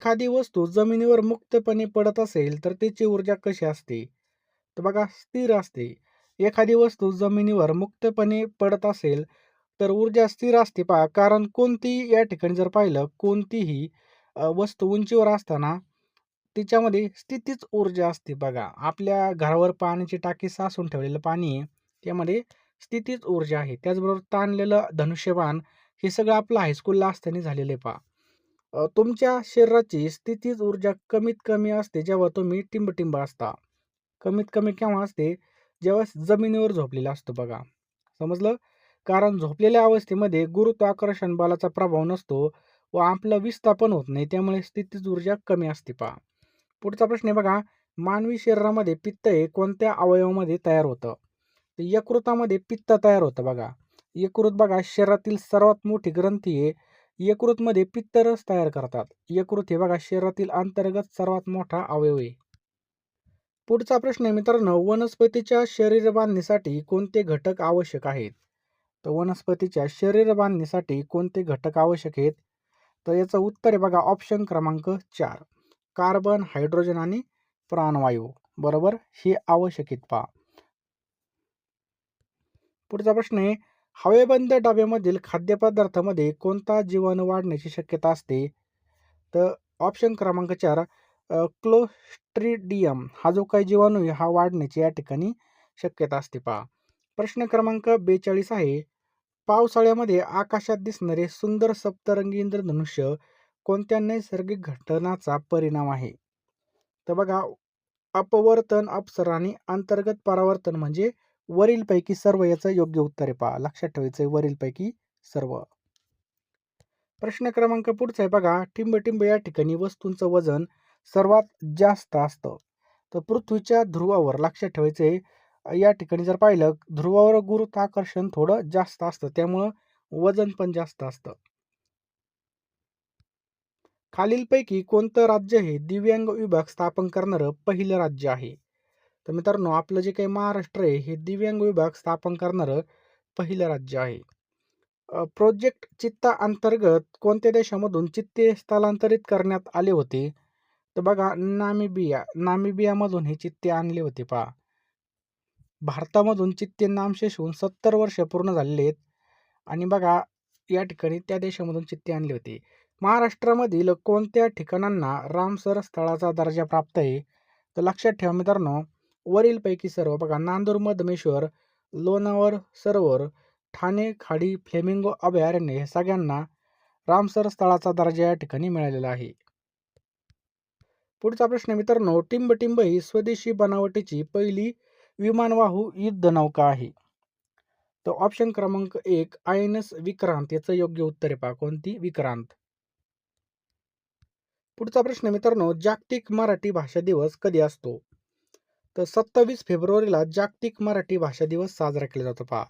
एखादी वस्तू जमिनीवर मुक्तपणे पडत असेल तर तिची ऊर्जा कशी असते? तर बघा स्थिर असते. एखादी वस्तू जमिनीवर मुक्तपणे पडत असेल तर ऊर्जा स्थिर असते. पहा कारण कोणतीही या ठिकाणी जर पाहिलं कोणतीही वस्तू उंचीवर असताना तिच्यामध्ये स्थितीच ऊर्जा असते. बघा आपल्या घरावर पाण्याची टाकी साचून ठेवलेलं पाणी आहे त्यामध्ये स्थितीच ऊर्जा आहे. त्याचबरोबर ताणलेलं धनुष्यबाण हे सगळं आपलं हायस्कूलला असताना झालेलं आहे पहा. तुमच्या शरीराची स्थितीज ऊर्जा कमीत कमी असते जेव्हा तुम्ही टिंबटिंब असता. कमीत कमी केव्हा असते? जेव्हा जमिनीवर झोपलेला असतो बघा. समजलं? कारण झोपलेल्या अवस्थेमध्ये गुरुत्वाकर्षण बलाचा प्रभाव नसतो व आपलं विस्थापन होत नाही त्यामुळे स्थितीज ऊर्जा कमी असते पहा. पुढचा प्रश्न आहे बघा. मानवी शरीरामध्ये पित्त हे कोणत्या अवयवामध्ये तयार होतं? तर यकृतामध्ये पित्त तयार होतं बघा. यकृत बघा शरीरातील सर्वात मोठी ग्रंथी आहे. यकृतमध्ये पित्तरस तयार करतात. यकृत हे बघा शरीरातील अंतर्गत सर्वात मोठा अवयव आहे. पुढचा प्रश्न आहे मित्रांनो वनस्पतीच्या शरीर बांधणीसाठी कोणते घटक आवश्यक आहेत? तर वनस्पतीच्या शरीर बांधणीसाठी कोणते घटक आवश्यक आहेत? तर याचं उत्तर आहे बघा ऑप्शन क्रमांक चार. कार्बन हायड्रोजन आणि प्राणवायू. बरोबर? हे आवश्यक आहेत पहा. पुढचा प्रश्न आहे हवेबंद डब्यामधील खाद्यपदार्थामध्ये कोणता जीवाणू वाढण्याची शक्यता असते? तर ऑप्शन क्रमांक चार क्लोस्ट्रिडियम हा जो काही जीवाणू आहे हा वाढण्याची या ठिकाणी शक्यता असते पहा. प्रश्न क्रमांक बेचाळीस आहे. पावसाळ्यामध्ये आकाशात दिसणारे सुंदर सप्तरंगी इंद्रधनुष्य कोणत्या नैसर्गिक घटनाचा परिणाम आहे? तर बघा अपवर्तन अपसरण आणि अंतर्गत परावर्तन म्हणजे वरीलपैकी सर्व याचं योग्य उत्तर आहे पहा. लक्षात ठेवायचं आहे वरीलपैकी सर्व. प्रश्न क्रमांक पुढचा आहे बघा. ठिंबटिंब या ठिकाणी वस्तूंचं वजन सर्वात जास्त असतं. तर पृथ्वीच्या ध्रुवावर लक्षात ठेवायचं आहे या ठिकाणी जर पाहिलं ध्रुवावर गुरुत्वाकर्षण थोडं जास्त असतं. त्यामुळं वजन पण जास्त असतं. खालीलपैकी कोणतं राज्य हे दिव्यांग विभाग स्थापन करणारं पहिलं राज्य आहे? तर मित्रांनो आपलं जे काही महाराष्ट्र आहे हे दिव्यांग विभाग स्थापन करणारं पहिलं राज्य आहे. प्रोजेक्ट चित्ता अंतर्गत कोणत्या देशामधून चित्ते स्थलांतरित करण्यात आले होते? तर बघा नामिबिया नामिबियामधून हे चित्ते आणले होते पहा. भारतामधून चित्ते नामशेष होऊन सत्तर वर्ष पूर्ण झालेले आहेत. आणि बघा या ठिकाणी त्या देशामधून चित्ते आणले होते. महाराष्ट्रामधील कोणत्या ठिकाणांना रामसर स्थळाचा दर्जा प्राप्त आहे? तर लक्षात ठेवा मित्रांनो वरीलपैकी सर्व बघा नांदूर मधमेश्वर लोणावर सरोवर ठाणे खाडी फ्लेमिंगो अभयारण्य हे सगळ्यांना रामसर स्थळाचा दर्जा या ठिकाणी मिळालेला आहे. पुढचा प्रश्न मित्रांनो टिंबटिंब ही स्वदेशी बनावटीची पहिली विमानवाहू युद्ध नौका आहे. तर ऑप्शन क्रमांक एक आय एन एस विक्रांत. याचं योग्य उत्तर आहे पहा कोणती? विक्रांत. पुढचा प्रश्न मित्रांनो जागतिक मराठी भाषा दिवस कधी असतो? तर सत्तावीस फेब्रुवारीला जागतिक मराठी भाषा दिवस साजरा केला जातो पहा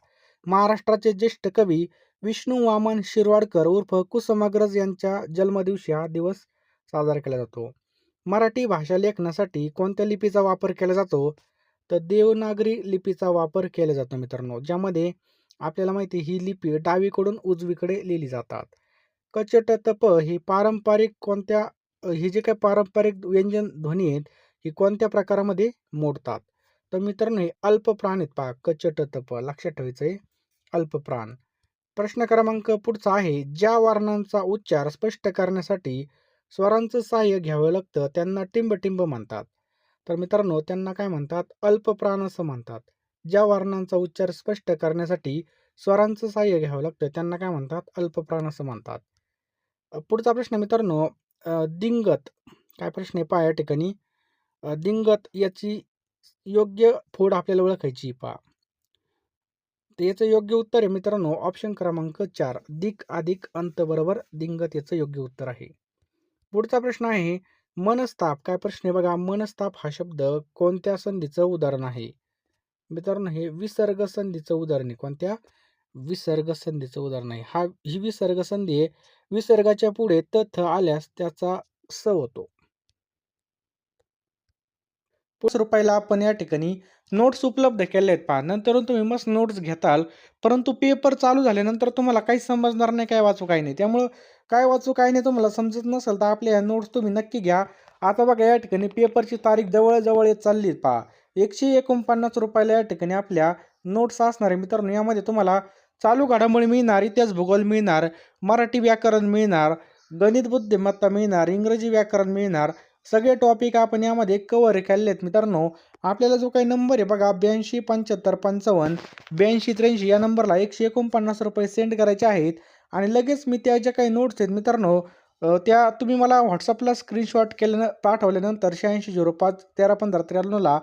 महाराष्ट्राचे ज्येष्ठ कवी विष्णू वामन शिरवाडकर उर्फ कुसुमाग्रज यांच्या जन्मदिवशी हा दिवस साजरा केला जातो. मराठी भाषा लेखनासाठी कोणत्या लिपीचा वापर केला जातो? तर देवनागरी लिपीचा वापर केला जातो मित्रांनो ज्यामध्ये आपल्याला माहिती ही लिपी डावीकडून उजवीकडे लिहिली जातात. कचट तप ही पारंपरिक कोणत्या ही जे काही पारंपरिक व्यंजन ध्वनी आहेत ही कोणत्या प्रकारामध्ये मोडतात? तर मित्रांनो हे अल्पप्राण आहेत पहा. कचट तप लक्षात ठेवायचं आहे. अल्पप्राण प्रश्न क्रमांक पुढचा आहे. ज्या वर्णांचा उच्चार स्पष्ट करण्यासाठी स्वरांचं सहाय्य घ्यावं लागतं त्यांना टिंबटिंब म्हणतात. तर मित्रांनो त्यांना काय म्हणतात? अल्पप्राण असं म्हणतात. ज्या वर्णांचा उच्चार स्पष्ट करण्यासाठी स्वरांचं सहाय्य घ्यावं लागतं त्यांना काय म्हणतात? अल्पप्राण असं म्हणतात. पुढचा प्रश्न मित्रांनो दिंगत. काय प्रश्न आहे? पहा या ठिकाणी. दिंगत याची योग्य फोड आपल्याला ओळखायची पहा. तर याचं योग्य उत्तर आहे मित्रांनो ऑप्शन क्रमांक चार दिक अधिक अंत बरोबर दिंगत याचं योग्य उत्तर आहे. पुढचा प्रश्न आहे मनस्ताप काय प्रश्न आहे बघा? मनस्ताप हा शब्द कोणत्या संधीचं उदाहरण आहे? मित्रांनो हे विसर्ग संधीचं उदाहरण आहे. कोणत्या? विसर्ग संधीचं उदाहरण आहे. हा ही विसर्ग संधी आहे. विसर्गाच्या पुढे तथ आल्यास त्याचा स होतो. पाच रुपयाला आपण या ठिकाणी नोट्स उपलब्ध केले आहेत पहा. नंतरून तुम्ही मस्त नोट्स घेताल. परंतु पेपर चालू झाल्यानंतर तुम्हाला काही समजणार नाही काय वाचू काही नाही. त्यामुळं काय वाचू काय नाही तुम्हाला समजत नसेल तर आपल्या या नोट्स तुम्ही नक्की घ्या. आता बघा या ठिकाणी पेपरची तारीख जवळजवळ येत चालली पहा. एकशे एकोणपन्नास रुपयाला या ठिकाणी आपल्या नोट्स असणार आहे. मित्रांनो यामध्ये तुम्हाला चालू घडामोडी मिळणार इतिहास भूगोल मिळणार मराठी व्याकरण मिळणार गणित बुद्धिमत्ता मिळणार इंग्रजी व्याकरण मिळणार सगळे टॉपिक आपण यामध्ये कवर केलेले आहेत मित्रांनो. आपल्याला जो काही नंबर आहे बघा ब्याऐंशी पंच्याहत्तर पंचावन्न ब्याऐंशी त्र्याऐंशी या नंबरला एकशे एकोणपन्नास रुपये सेंड करायचे आहेत. आणि लगेच मी त्या ज्या काही नोट्स आहेत मित्रांनो त्या तुम्ही मला व्हॉट्सअपला स्क्रीनशॉट केल्यानं पाठवल्यानंतर शहाऐंशी झिरो पाच तेरा पंधरा त्र्याण्णवला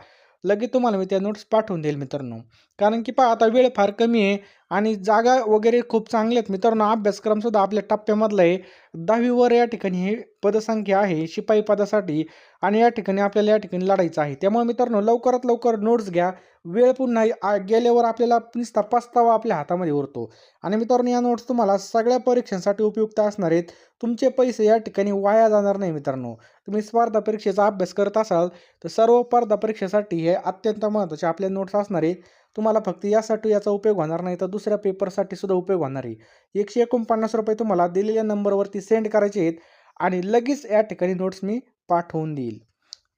लगेच तुम्हाला मी त्या नोट्स पाठवून देईल मित्रांनो. कारण की पहा आता वेळ फार कमी आहे आणि जागा वगैरे खूप चांगल्या आहेत. मित्रांनो अभ्यासक्रमसुद्धा आपल्या टप्प्यामधला आहे. दहावीवर या ठिकाणी हे पदसंख्या आहे. शिपाई पदासाठी आणि या ठिकाणी आपल्याला या ठिकाणी लढायचं आहे. त्यामुळे मित्रांनो लवकरात लवकर नोट्स घ्या. वेळ पुन्हा आ- गेल्यावर आपल्याला नुसता पस्तावा आपल्या हातामध्ये उरतो. आणि मित्रांनो या नोट्स तुम्हाला सगळ्या परीक्षांसाठी उपयुक्त असणार आहेत. तुमचे पैसे या ठिकाणी वाया जाणार नाही मित्रांनो. तुम्ही स्पर्धा परीक्षेचा अभ्यास करत असाल तर सर्व स्पर्धा परीक्षेसाठी हे अत्यंत महत्त्वाचे आपले नोट्स असणार आहेत. तुम्हाला फक्त यासाठी याचा उपयोग होणार नाही तर दुसऱ्या पेपरसाठी सुद्धा उपयोग होणार आहे. एकशे एकोणपन्नास रुपये तुम्हाला दिलेल्या नंबरवरती सेंड करायचे आहेत. आणि लगेच या ठिकाणी नोट्स मी पाठवून देईल.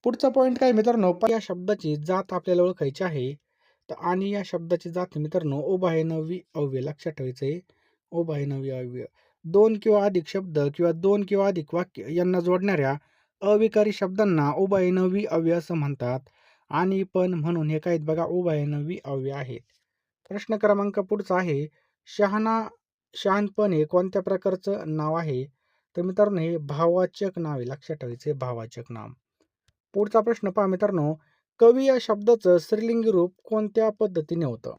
पुढचा पॉईंट काय मित्रांनो? या शब्दाची जात आपल्याला ओळखायची आहे. तर आणि या शब्दाची जात मित्रांनो उभय नववी अव्यय. लक्षात ठेवायचं आहे. उभय नववी अव्यय. दोन किंवा अधिक शब्द किंवा दोन किंवा अधिक वाक्य यांना जोडणाऱ्या अविकारी शब्दांना उभयनवी अव्यय असं म्हणतात. आणि पण म्हणून हे काय बघा? बघा उभयनवी अव्यय आहेत. प्रश्न क्रमांक पुढचा आहे. शहाणा शहाणपण हे कोणत्या प्रकारचं नाव आहे? तर मित्रांनो हे भाववाचक नाव आहे. लक्षात ठेवायचे भाववाचक नाव. पुढचा प्रश्न पहा मित्रांनो. कवी या शब्दाचं स्त्रीलिंगी रूप कोणत्या पद्धतीने होतं?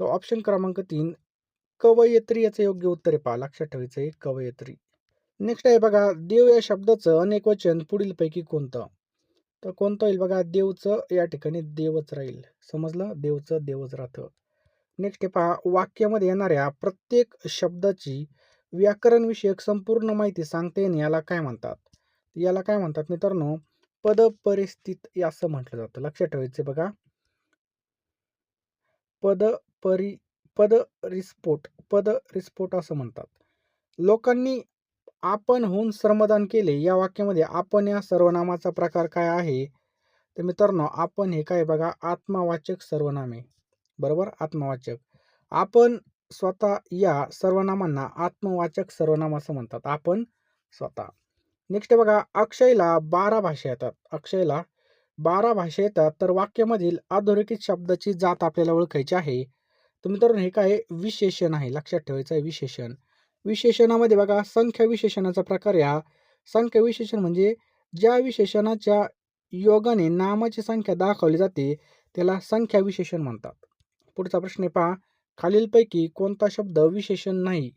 तर ऑप्शन क्रमांक तीन. कवयत्री याचं योग्य उत्तर आहे पहा. लक्षात ठेवायचं आहे कवयित्री. नेक्स्ट आहे बघा देव या शब्दाचं अनेक वचन पुढीलपैकी कोणतं? तर कोणतं होईल बघा देवचं या ठिकाणी देवच राहील. समजलं? देवचं देवच राहतं. नेक्स्ट आहे पहा वाक्यामध्ये येणाऱ्या प्रत्येक शब्दाची व्याकरणविषयक संपूर्ण माहिती सांगता येणे याला काय म्हणतात? याला काय म्हणतात मित्रांनो? पद परिस्थित असं म्हटलं जातं. लक्षात ठेवायचं बघा. पद परि पद रिस्फोट पद रिस्फोट असं म्हणतात. लोकांनी आपण होऊन श्रमदान केले या वाक्यामध्ये आपण या सर्वनामाचा प्रकार काय आहे? तर मित्रांनो आपण हे काय बघा? आत्मावाचक सर्वनामे. बरोबर? आत्मवाचक. आपण स्वतः या सर्वनामांना आत्मवाचक सर्वनाम असं म्हणतात. आपण स्वतः. नेक्स्ट बघा अक्षयला बारा भाषा येतात. अक्षयला बारा भाषा येतात. तर वाक्यामधील अधोरेखित शब्दाची जात आपल्याला ओळखायची आहे. तर हे काय विशेषण आहे? लक्षात ठेवायचं आहे विशेषण. विशेषणामध्ये बघा संख्या विशेषणाचा प्रकार या. संख्या विशेषण म्हणजे ज्या विशेषणाच्या योगाने नामाची संख्या दाखवली जाते त्याला संख्या विशेषण म्हणतात. पुढचा प्रश्न आहे पहा. खालीलपैकी कोणता शब्द विशेषण नाही?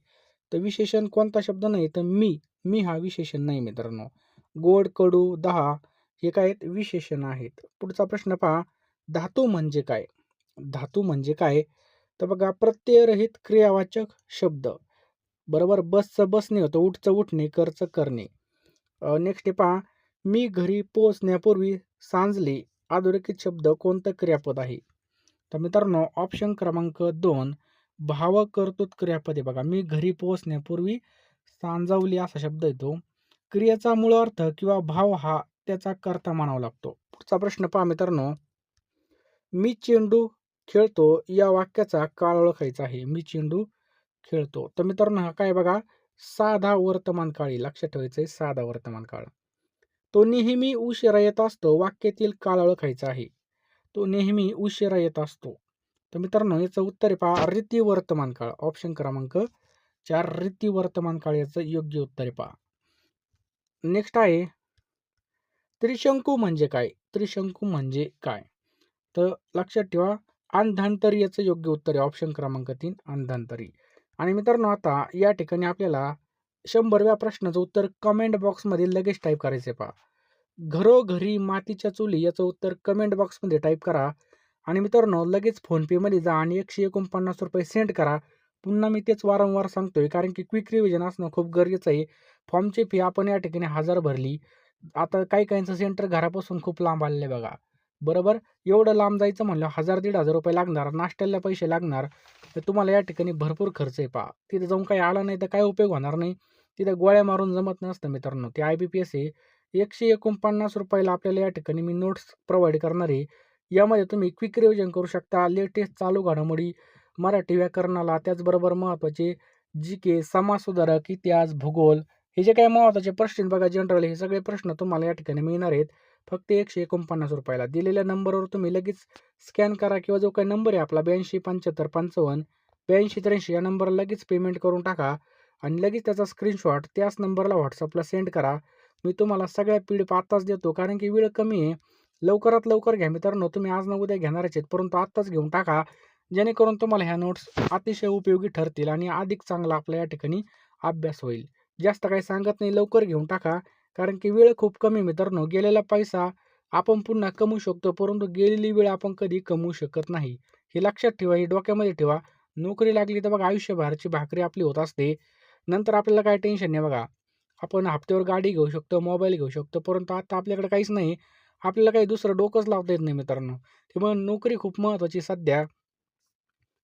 तर विशेषण कोणता शब्द नाही? तर मी मी हा विशेषण नाही मित्रांनो. गोड कडू दहा हे काय आहेत? विशेषण आहेत. पुढचा प्रश्न पहा. धातू म्हणजे काय? धातू म्हणजे काय? तर बघा प्रत्ययरहित क्रियावाचक शब्द. बरोबर? बसचं बसणे होतं उठचं उठणे करचं करणे. नेक्स्ट पहा. मी घरी पोचण्यापूर्वी सांजले अधोरेखित शब्द कोणतं क्रियापद आहे? तर मित्रांनो ऑप्शन क्रमांक दोन भाव कर्तृत क्रियापदे बघा. मी घरी पोहोचण्यापूर्वी सांजावली असा शब्द येतो. क्रियेचा मूळ अर्थ किंवा भाव हा त्याचा कर्ता मानावा लागतो. पुढचा प्रश्न पहा मित्रांनो. मी चेंडू खेळतो या वाक्याचा काळ ओळखायचा आहे. मी चेंडू खेळतो. तर मित्रांनो हा काय बघा? साधा वर्तमान काळी लक्षात ठेवायचं आहे साधा वर्तमान काळ. तो नेहमी उशिरा येत असतो वाक्यातील काळ ओळखायचा आहे. तो नेहमी उशिरा येत असतो. तर मित्रांनो याचं उत्तर आहे पहा रीती वर्तमान काळ. ऑप्शन क्रमांक चार रीती वर्तमान काळ याचं योग्य उत्तर आहे पहा. नेक्स्ट आहे त्रिशंकू म्हणजे काय? त्रिशंकू म्हणजे काय? तर लक्षात ठेवा अंधांतरी याचं योग्य उत्तर आहे. ऑप्शन क्रमांक तीन अंधांतरी. आणि मित्रांनो आता या ठिकाणी आपल्याला शंभरव्या प्रश्नाचं उत्तर कमेंट बॉक्समध्ये लगेच टाईप करायचं आहे पहा. घरोघरी मातीच्या चुली याचं उत्तर कमेंट बॉक्समध्ये टाईप करा. आणि मित्रांनो लगेच फोनपेमध्ये जा आणि एकशे एकोणपन्नास रुपये सेंड करा. पुन्हा मी तेच वारंवार सांगतोय कारण की क्विक रिव्हिजन असणं खूप गरजेचं आहे. फॉर्मची फी आपण या ठिकाणी हजार भरली. आता काही काहींचं सेंटर घरापासून खूप लांब आलेलं आहे बघा. बरोबर? एवढं लांब जायचं म्हणलं हजार दीड हजार रुपये लागणार नाश्त्याला पैसे लागणार. तर तुम्हाला या ठिकाणी भरपूर खर्च आहे पहा. तिथं जाऊन काही आला नाही तर काय उपयोग होणार नाही. तिथं गोळ्या मारून जमत नसतं मित्रांनो. ते आय बी पी एस आहे. एकशे एकोणपन्नास रुपयाला आपल्याला या ठिकाणी मी नोट्स प्रोव्हाइड करणार आहे. यामध्ये तुम्ही क्विक रिव्हिजन करू शकता लेटेस्ट चालू घडामोडी मराठी व्याकरणाला त्याचबरोबर महत्त्वाचे जी के समाज सुधारक इतिहास भूगोल हे जे काही महत्त्वाचे प्रश्न आहेत बघा जनरल हे सगळे प्रश्न तुम्हाला या ठिकाणी मिळणार आहेत. फक्त एकशे एकोणपन्नास रुपयाला. दिलेल्या नंबरवर तुम्ही लगेच स्कॅन करा किंवा जो काही नंबर आहे आपला ब्याऐंशी पंच्याहत्तर पंचावन्न ब्याऐंशी त्र्याऐंशी या नंबरला लगेच पेमेंट करून टाका. आणि लगेच त्याचा स्क्रीनशॉट त्याच नंबरला व्हॉट्सअपला सेंड करा. मी तुम्हाला सगळ्या पी डी आत्ताच देतो. कारण की वेळ कमी आहे. लवकरात लवकर घ्या मित्रांनो. तुम्ही आज न उद्या घेणारच आहेत परंतु आत्ताच घेऊन टाका. जेणेकरून तुम्हाला ह्या नोट्स अतिशय उपयोगी ठरतील आणि अधिक चांगला आपला या ठिकाणी अभ्यास होईल. जास्त काही सांगत नाही लवकर घेऊन टाका. कारण की वेळ खूप कमी मित्रांनो. गेलेला पैसा आपण पुन्हा कमवू शकतो परंतु गेलेली वेळ आपण कधी कमवू शकत नाही. हे लक्षात ठेवा हे डोक्यामध्ये ठेवा. नोकरी लागली तर बघा आयुष्यभराची भाकरी आपली होत असते. नंतर आपल्याला काय टेन्शन नाही बघा. आपण हप्त्यावर गाडी घेऊ शकतो मोबाईल घेऊ शकतो परंतु आता आपल्याकडे काहीच नाही. आपल्याला काही दुसरं डोकंच लावता येत नाही मित्रांनो. त्यामुळे नोकरी खूप महत्त्वाची सध्या.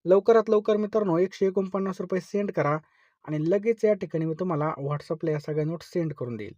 लवकरात लवकर मित्रांनो एकशे एकोणपन्नास रुपये सेंड करा आणि लगेच या ठिकाणी मी तुम्हाला व्हॉट्सअपला या सगळ्या नोट्स सेंड करून देईल.